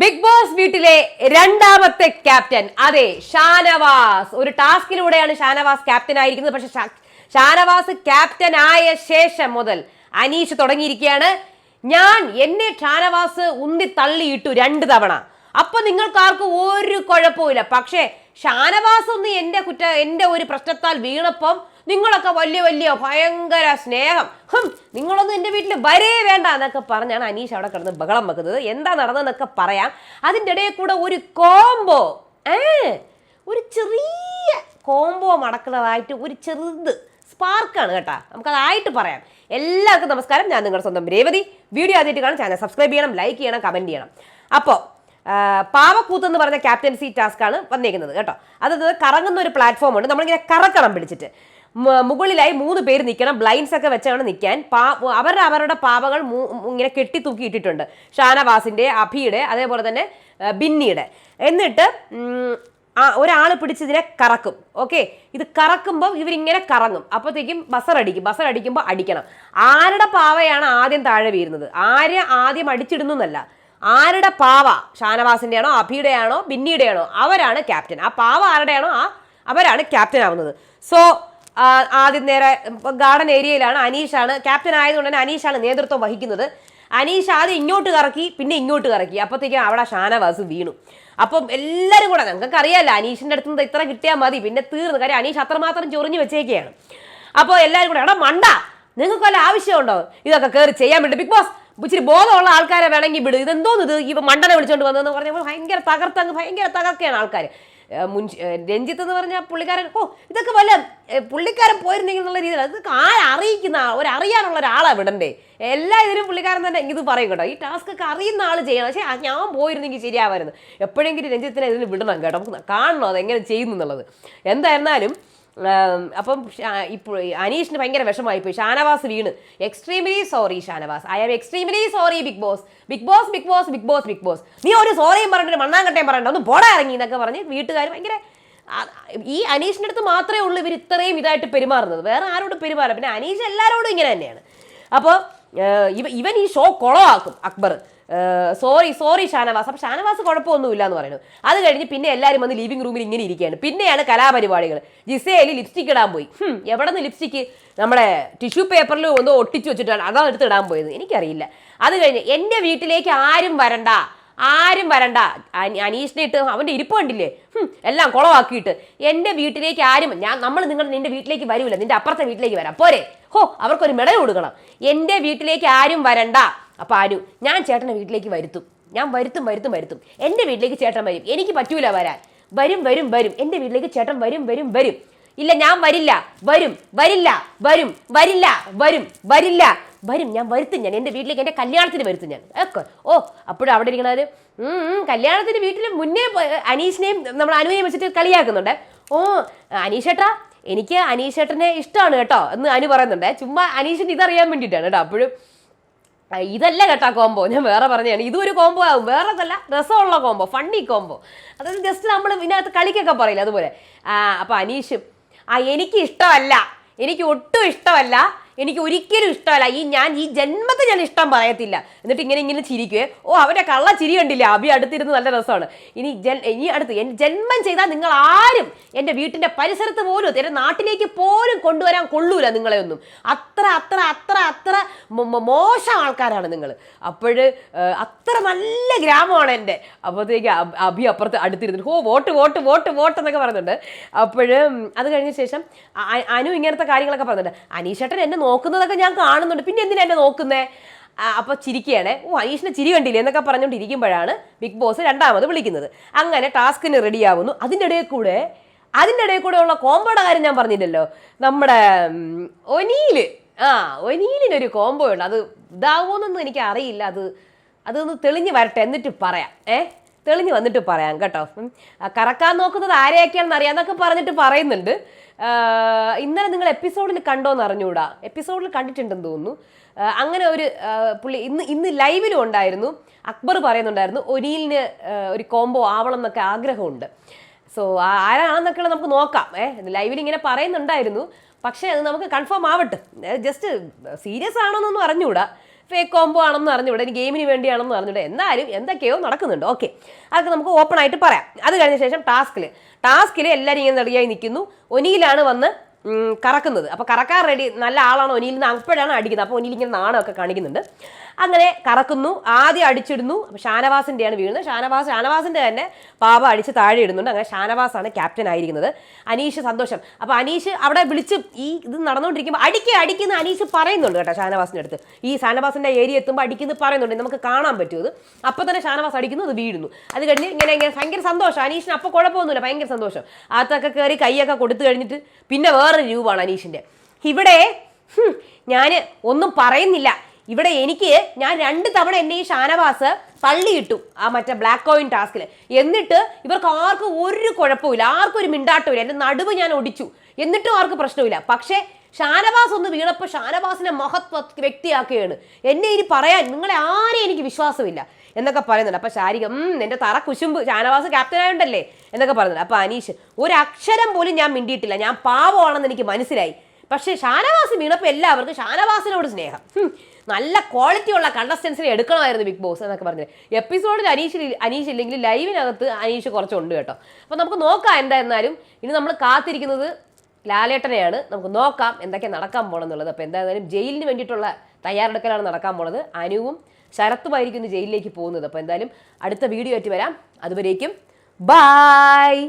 Big boss വീട്ടിലെ രണ്ടാമത്തെ captain. അതെ ഷാനവാസ്. ഒരു ടാസ്കിലൂടെയാണ് ഷാനവാസ് ക്യാപ്റ്റൻ ആയിരിക്കുന്നത്. പക്ഷെ ഷാനവാസ് ക്യാപ്റ്റൻ ആയ ശേഷം മുതൽ അനീഷ് തുടങ്ങിയിരിക്കുകയാണ്. ഞാൻ എന്നെ ഷാനവാസ് ഉന്തി തള്ളിയിട്ടു രണ്ട് തവണ. അപ്പൊ നിങ്ങൾക്കാർക്കും ഒരു കുഴപ്പമില്ല പക്ഷേ ഷാനവാസ് ഒന്ന് എന്റെ കുറ്റ എന്റെ ഒരു പ്രശ്നത്താൽ വീണപ്പം നിങ്ങളൊക്കെ വലിയ വലിയ ഭയങ്കര സ്നേഹം. ഹും നിങ്ങളൊന്നും എന്റെ വീട്ടിൽ വരേ വേണ്ട എന്നൊക്കെ പറഞ്ഞാണ് അനീഷ് അവിടെ കിടന്ന് ബഹളം വെക്കുന്നത്. എന്താ നടന്നതെന്നൊക്കെ പറയാം. അതിന്റെ ഇടയിൽ കൂടെ ഒരു കോംബോ ഏ ഒരു ചെറിയ കോംബോ മടക്കുന്നതായിട്ട് ഒരു ചെറുത് സ്പാർക്കാണ് കേട്ടോ. നമുക്കതായിട്ട് പറയാം. എല്ലാവർക്കും നമസ്കാരം. ഞാൻ നിങ്ങളുടെ സ്വന്തം രേവതി. വീഡിയോ ആദ്യമായിട്ട് കാണാൻ ചാനൽ സബ്സ്ക്രൈബ് ചെയ്യണം ലൈക്ക് ചെയ്യണം കമന്റ് ചെയ്യണം. അപ്പോൾ പാവക്കൂത്ത് എന്ന് പറഞ്ഞ ക്യാപ്റ്റൻസി ടാസ്ക് ആണ് വന്നേക്കുന്നത് കേട്ടോ. അതായത് കറങ്ങുന്ന ഒരു പ്ലാറ്റ്ഫോം ഉണ്ട്. നമ്മളിങ്ങനെ കറക്കണം പിടിച്ചിട്ട്. മുകളിലായി മൂന്ന് പേര് നിൽക്കണം ബ്ലൈൻഡ്സ് ഒക്കെ വെച്ചാണ് നിൽക്കാൻ അവരുടെ അവരുടെ പാവകൾ ഇങ്ങനെ കെട്ടി തൂക്കിയിട്ടിട്ടുണ്ട്. ഷാനവാസിന്റെ അഭിയുടെ അതേപോലെ തന്നെ ബിന്നിയുടെ. എന്നിട്ട് ആ ഒരാൾ പിടിച്ചതിനെ കറക്കും. ഓക്കെ? ഇത് കറക്കുമ്പോൾ ഇവരിങ്ങനെ കറങ്ങും. അപ്പോഴത്തേക്കും ബസർ അടിക്കും. ബസർ അടിക്കുമ്പോൾ അടിക്കണം. ആരുടെ പാവയാണ് ആദ്യം താഴെ വീരുന്നത് ആരെ ആദ്യം അടിച്ചിടുന്നു എന്നല്ല. ആരുടെ പാവ? ഷാനവാസിന്റെ ആണോ അഭിയുടെ ആണോ ബിന്നിയുടെ ആണോ അവരാണ് ക്യാപ്റ്റൻ. ആ പാവ ആരുടെയാണോ? ആ അവരാണ് ക്യാപ്റ്റൻ ആവുന്നത്. സോ ആദ്യം നേരെ ഗാർഡൻ ഏരിയയിലാണ് അനീഷാണ്. ക്യാപ്റ്റൻ ആയതുകൊണ്ട് തന്നെ അനീഷാണ് നേതൃത്വം വഹിക്കുന്നത്. അനീഷ് ആദ്യം ഇങ്ങോട്ട് കറക്കി പിന്നെ ഇങ്ങോട്ട് കറക്കി. അപ്പോഴത്തേക്കും അവിടെ ഷാനവാസ് വീണു. അപ്പം എല്ലാവരും കൂടെ ഞങ്ങൾക്ക് അറിയാമല്ലോ അനീഷിന്റെ അടുത്ത് നിന്ന് ഇത്ര കിട്ടിയാൽ മതി. പിന്നെ തീർന്നു. കാര്യം അനീഷ് അത്രമാത്രം ചൊറിഞ്ഞു വെച്ചേക്കുകയാണ് അപ്പോൾ എല്ലാവരും കൂടെ എടാ മണ്ട. നിങ്ങൾക്ക് വല്ല ആവശ്യമുണ്ടോ? ഇതൊക്കെ കയറി ചെയ്യാൻ വേണ്ടി. ബിഗ് ബോസ് ഇച്ചിരി ബോധമുള്ള ആൾക്കാരെ വേണമെങ്കിൽ വിടും. ഇതെന്തോന്ന് ഇത് ഈ മണ്ടനെ വിളിച്ചോണ്ട് വന്നതെന്ന് പറഞ്ഞപ്പോൾ ഭയങ്കര തകർത്തങ്ങ് ഭയങ്കര തകർക്കുകയാണ് ആൾക്കാർ മുൻ രഞ്ജിത്ത് എന്ന് പറഞ്ഞാൽ പുള്ളിക്കാരൻ ഓ ഇതൊക്കെ വല്ല പുള്ളിക്കാരൻ പോയിരുന്നെങ്കിൽ എന്നുള്ള രീതിയിൽ അത് ആരറിയിക്കുന്ന ഒരറിയാനുള്ള ഒരു അറിയാനുള്ള ഒരാളാണ് വിടണ്ടേ? എല്ലാ ഇതിലും പുള്ളിക്കാരൻ തന്നെ ഇത് പറയും കേട്ടോ. ഈ ടാസ്ക് ഒക്കെ അറിയുന്ന ആൾ ചെയ്യണം. പക്ഷേ ഞാൻ പോയിരുന്നെങ്കിൽ ശരിയാവായിരുന്നു. എപ്പോഴെങ്കിലും രഞ്ജിത്തിനെ ഇതിന് വിടണം കേട്ടോ. നമുക്ക് കാണണം അത് എങ്ങനെ ചെയ്യുന്നു എന്നുള്ളത്. എന്തായിരുന്നാലും അപ്പം ഇപ്പോൾ അനീഷിന് ഭയങ്കര വിഷമായിപ്പോയി ഷാനവാസ് വീണ്. Extremely sorry Shanavas. I am extremely sorry big boss big boss big boss big boss big boss നീ ഒരു സോറിയും പറഞ്ഞിട്ട് മണ്ണാങ്കട്ടയും പറയണ്ട ഒന്ന് പോടാ ഇറങ്ങി എന്നൊക്കെ പറഞ്ഞ് വീട്ടുകാർ ഭയങ്കര ഈ അനീഷിന്റെ അടുത്ത് മാത്രമേ ഉള്ളൂ ഇവർ ഇത്രയും ഇതായിട്ട് പെരുമാറുന്നത്. വേറെ ആരോടും പെരുമാറില്ല. പിന്നെ അനീഷ് എല്ലാവരോടും ഇങ്ങനെ തന്നെയാണ്. അപ്പോൾ ഇവ ഇവൻ ഈ ഷോ കുളമാക്കും അക്ബർ. Sorry sorry Shanavas. അപ്പം ഷാനവാസ് കുഴപ്പമൊന്നുമില്ല എന്ന് പറയുന്നു. അത് കഴിഞ്ഞ് പിന്നെ എല്ലാവരും വന്ന് ലിവിംഗ് റൂമിൽ ഇങ്ങനെ ഇരിക്കുകയാണ്. പിന്നെയാണ് കലാപരിപാടികൾ ജിസേലി ലിപ്സ്റ്റിക് ഇടാൻ പോയി. എവിടെ നിന്ന് ലിപ്സ്റ്റിക്ക് നമ്മുടെ ടിഷ്യൂ പേപ്പറിൽ ഒന്ന് ഒട്ടിച്ചു വെച്ചിട്ടാണ്. അതാണ് എടുത്ത് ഇടാൻ പോയത്. എനിക്കറിയില്ല. അത് കഴിഞ്ഞ് എന്റെ വീട്ടിലേക്ക് ആരും വരണ്ട. ആരും വരണ്ട. അനി- അനീഷിനെ ഇട്ട് അവന്റെ ഇരിപ്പ് കണ്ടില്ലേ? എല്ലാം കുളമാക്കിയിട്ട് എന്റെ വീട്ടിലേക്ക് ആരും ഞാൻ നമ്മൾ നിങ്ങൾ നിന്റെ വീട്ടിലേക്ക് വരൂല. നിന്റെ അപ്പുറത്തെ വീട്ടിലേക്ക് വരാം. പോരെ. ഹോ അവർക്കൊരു മെഡൽ കൊടുക്കണം. എന്റെ വീട്ടിലേക്ക് ആരും വരണ്ട. അപ്പം ആരും ഞാൻ ചേട്ടന്റെ വീട്ടിലേക്ക് വരുത്തും. ഞാൻ വരുത്തും വരുത്തും വരുത്തും. എന്റെ വീട്ടിലേക്ക് ചേട്ടൻ വരും. എനിക്ക് പറ്റൂല വരാൻ. വരും വരും വരും. എന്റെ വീട്ടിലേക്ക് ചേട്ടൻ വരും വരും വരും. ഇല്ല ഞാൻ വരില്ല. വരും വരില്ല വരും വരില്ല വരും വരില്ല. വരും ഞാൻ വരുത്തും ഞാൻ. എന്റെ വീട്ടിലേക്ക് എന്റെ കല്യാണത്തിന് വരുത്തും ഞാൻ. ഒക്കെ. ഓ അപ്പോഴും അവിടെ ഉം, കല്യാണത്തിന് വീട്ടിൽ മുന്നേ അനീഷിനെയും നമ്മൾ അനുവിനെയും വെച്ചിട്ട് കളിയാക്കുന്നുണ്ട്. ഓ അനീഷേട്ടാ എനിക്ക് അനീഷേട്ടനെ ഇഷ്ടമാണ് കേട്ടോ എന്ന് അനു പറയുന്നുണ്ട്. ചുമ്മാ അനീഷിന് ഇതറിയാൻ വേണ്ടിയിട്ടാണ് കേട്ടോ അപ്പോഴും. ഇതല്ല കേട്ടാ കോംബോ. ഞാൻ വേറെ പറഞ്ഞതാണ്. ഇതും ഒരു കോംബോ ആവും. വേറെ അതല്ല രസമുള്ള കോംബോ ഫണ്ണി കോംബോ. അതായത് ജസ്റ്റ് നമ്മൾ ഇതിനകത്ത് കളിക്കൊക്കെ പറയില്ല അതുപോലെ. അപ്പോൾ അപ്പൊ അനീഷും ആ എനിക്ക് ഇഷ്ടമല്ല. എനിക്ക് ഒട്ടും ഇഷ്ടമല്ല. എനിക്ക് ഒരിക്കലും ഇഷ്ടമല്ല. ഈ ഞാൻ ഈ ജന്മത്തെ ഞാൻ ഇഷ്ടം പറയത്തില്ല. എന്നിട്ട് ഇങ്ങനെ ഇങ്ങനെ ചിരിക്കുവേ. ഓ അവരെ കള്ള ചിരി കണ്ടില്ല? അഭി അടുത്തിരുന്ന് നല്ല രസമാണ്. ഇനി ജൻ ഇനി അടുത്ത് എന്റെ ജന്മം ചെയ്താൽ നിങ്ങൾ ആരും എന്റെ വീട്ടിന്റെ പരിസരത്ത് പോലും എന്റെ നാട്ടിലേക്ക് പോലും കൊണ്ടുവരാൻ കൊള്ളൂല നിങ്ങളെ ഒന്നും. അത്ര അത്ര അത്ര അത്ര മോശം ആൾക്കാരാണ് നിങ്ങൾ. അപ്പോൾ അത്ര നല്ല ഗ്രാമമാണ് എന്റെ. അപ്പോഴത്തേക്ക് അഭി അപ്പുറത്ത് അടുത്തിരുന്നിട്ട് ഓ വോട്ട് വോട്ട് വോട്ട് വോട്ട് എന്നൊക്കെ പറയുന്നുണ്ട് അപ്പോഴും അത് കഴിഞ്ഞ ശേഷം അനു ഇങ്ങനത്തെ കാര്യങ്ങളൊക്കെ പറയുന്നുണ്ട് അനീഷേട്ടൻ എന്നെ നോക്കുന്നതൊക്കെ ഞാൻ കാണുന്നുണ്ട്. പിന്നെ എന്തിനാ എന്നെ നോക്കുന്നേ? അപ്പോൾ അപ്പൊ ചിരിക്കുകയാണ്. ഓ അനീഷിനെ ചിരി കണ്ടില്ലേ? എന്നൊക്കെ പറഞ്ഞുകൊണ്ടിരിക്കുമ്പോഴാണ് ബിഗ് ബോസ് രണ്ടാമത് വിളിക്കുന്നത്. അങ്ങനെ ടാസ്കിന് റെഡിയാവുന്നു. അതിന്റെ ഇടയിൽ കൂടെ അതിന്റെ ഇടയിൽ കൂടെ ഉള്ള കോമ്പോയുടെ കാര്യം ഞാൻ പറഞ്ഞില്ലല്ലോ. നമ്മുടെ ഒനീൽ. ആ ഒനീലിനൊരു കോംബോ ഉണ്ട്. അത് ഇതാവുമെന്നൊന്നും എനിക്ക് അറിയില്ല അത് അതൊന്ന് തെളിഞ്ഞു വരട്ടെ. എന്നിട്ട് പറയാം. ഏ? തെളിഞ്ഞ് വന്നിട്ട് പറയാം കേട്ടോ. കറക്കാൻ നോക്കുന്നത് ആരെയൊക്കെയാണെന്ന് അറിയാന്നൊക്കെ പറഞ്ഞിട്ട് പറയുന്നുണ്ട്. ഇന്നലെ നിങ്ങൾ എപ്പിസോഡിൽ കണ്ടോന്ന് അറിഞ്ഞുകൂടാ എപ്പിസോഡിൽ കണ്ടിട്ടുണ്ടെന്ന് തോന്നുന്നു. അങ്ങനെ ഒരു പുള്ളി ഇന്ന് ഇന്ന് ലൈവിലും ഉണ്ടായിരുന്നു. അക്ബർ പറയുന്നുണ്ടായിരുന്നു ഒനീലിന് ആ, ഒരു കോംബോ ആവണം എന്നൊക്കെ ആഗ്രഹമുണ്ട്. സോ ആരാണെന്നൊക്കെ നമുക്ക് നോക്കാം. ഏഹ് ലൈവിൽ ഇങ്ങനെ പറയുന്നുണ്ടായിരുന്നു. പക്ഷേ അത് നമുക്ക് കൺഫേം ആവട്ടെ. ജസ്റ്റ് സീരിയസ് ആണോന്നൊന്നും അറിഞ്ഞൂടാ. ഫേക്ക് കോംബോ ആണെന്ന് അറിഞ്ഞൂടെ ഇനി ഗെയിമിന് വേണ്ടിയാണെന്ന് അറിഞ്ഞൂടെ. എന്നാലും എന്തൊക്കെയോ നടക്കുന്നുണ്ട്. ഓക്കെ അതൊക്കെ നമുക്ക് ഓപ്പൺ ആയിട്ട് പറയാം. അത് കഴിഞ്ഞ ശേഷം ടാസ്കിൽ ടാസ്കിൽ എല്ലാവരും ഇങ്ങനെ റെഡിയായി നിൽക്കുന്നു. ഒനിയിലാണ് വന്ന് കറക്കുന്നത്. അപ്പോൾ കറക്കാൻ റെഡി നല്ല ആളാണ് ഒനിയിൽ നിന്ന്. അപ്പോഴാണ് അടിക്കുന്നത്. അപ്പോൾ ഒനിയിൽ ഇങ്ങനെ നാണമൊക്കെ കാണിക്കുന്നുണ്ട്. അങ്ങനെ കറക്കുന്നു ആദ്യം അടിച്ചിടുന്നു. അപ്പോൾ ഷാനവാസിന്റെയാണ് വീഴുന്നത്. ഷാനവാസ് ഷാനവാസിന്റെ തന്നെ പാപ അടിച്ച് താഴെ ഇടുന്നുണ്ട്. അങ്ങനെ ഷാനവാസാണ് ക്യാപ്റ്റൻ ആയിരിക്കുന്നത്. അനീഷ് സന്തോഷം. അപ്പോൾ അനീഷ് അവിടെ വിളിച്ച് ഈ ഇത് നടന്നുകൊണ്ടിരിക്കുമ്പോൾ അടിക്കുക അടിക്കുന്ന അനീഷ് പറയുന്നുണ്ട് കേട്ടോ ഷാനവാസിന്റെ അടുത്ത്. ഈ ഷാനവാസിന്റെ ഏരിയ എത്തുമ്പോൾ അടിക്കുന്നത് പറയുന്നുണ്ട്. നമുക്ക് കാണാൻ പറ്റും ഇത്. അപ്പോൾ തന്നെ ഷാനവാസ് അടിക്കുന്നു അത് വീഴുന്നു. അത് കഴിഞ്ഞ് ഇങ്ങനെ ഇങ്ങനെ ഭയങ്കര സന്തോഷം. അനീഷിന് അപ്പോൾ കുഴപ്പമൊന്നുമില്ല ഭയങ്കര സന്തോഷം. അകത്തൊക്കെ കയറി കൈയൊക്കെ കൊടുത്തു കഴിഞ്ഞിട്ട് പിന്നെ വേറൊരു രൂപമാണ് അനീഷിന്റെ ഇവിടെ ഞാൻ ഒന്നും പറയുന്നില്ല. ഇവിടെ എനിക്ക് ഞാൻ രണ്ട് തവണ എന്നെ ഈ ഷാനവാസ് തള്ളിയിട്ടു ആ മറ്റേ ബ്ലാക്ക് കോയിൻ ടാസ്കിൽ എന്നിട്ട് ഇവർക്ക് ആർക്കും ഒരു കുഴപ്പമില്ല ആർക്കും ഒരു മിണ്ടാട്ടമില്ല. എന്റെ നടുവ് ഞാൻ ഒടിച്ചു. എന്നിട്ടും ആർക്കും പ്രശ്നമില്ല പക്ഷേ ഷാനവാസ് ഒന്ന് വീണപ്പോൾ ഷാനവാസിനെ മഹത്വ വ്യക്തിയാക്കുകയാണ്. എന്നെ ഇനി പറയാൻ നിങ്ങളെ ആരെയും എനിക്ക് വിശ്വാസമില്ല എന്നൊക്കെ പറയുന്നുണ്ട്. അപ്പം ശാരിക ഉം എന്റെ തറ കുശുമ്പ് ഷാനവാസ് ക്യാപ്റ്റൻ ആയതുകൊണ്ടല്ലേ എന്നൊക്കെ പറയുന്നുണ്ട്. അപ്പോൾ അനീഷ് ഒരു അക്ഷരം പോലും ഞാൻ മിണ്ടിയിട്ടില്ല. ഞാൻ പാവമാണെന്ന് എനിക്ക് മനസ്സിലായി. പക്ഷേ ഷാനവാസ് വീണപ്പോൾ എല്ലാവർക്കും ഷാനവാസിനോട് സ്നേഹം. നല്ല ക്വാളിറ്റി ഉള്ള കണ്ടസ്റ്റൻസിനെ എടുക്കണമായിരുന്നു ബിഗ് ബോസ് എന്നൊക്കെ പറഞ്ഞത് എപ്പിസോഡിൽ അനീഷ് അനീഷ് ഇല്ലെങ്കിൽ ലൈവിനകത്ത് അനീഷ് കുറച്ചുണ്ട് കേട്ടോ. അപ്പോൾ നമുക്ക് നോക്കാം എന്തായിരുന്നാലും. ഇനി നമ്മൾ കാത്തിരിക്കുന്നത് ലാലേട്ടനെയാണ്. നമുക്ക് നോക്കാം എന്തൊക്കെ നടക്കാൻ പോണെന്നുള്ളത്. അപ്പോൾ എന്തായാലും ജയിലിന് വേണ്ടിയിട്ടുള്ള തയ്യാറെടുക്കലാണ് നടക്കാൻ പോണത്. അനുവും ശരത്തുമായിരിക്കും ഇന്ന് ജയിലിലേക്ക് പോകുന്നത്. അപ്പോൾ എന്തായാലും അടുത്ത വീഡിയോ ആയിട്ട് വരാം. അതുവരേക്കും ബായ്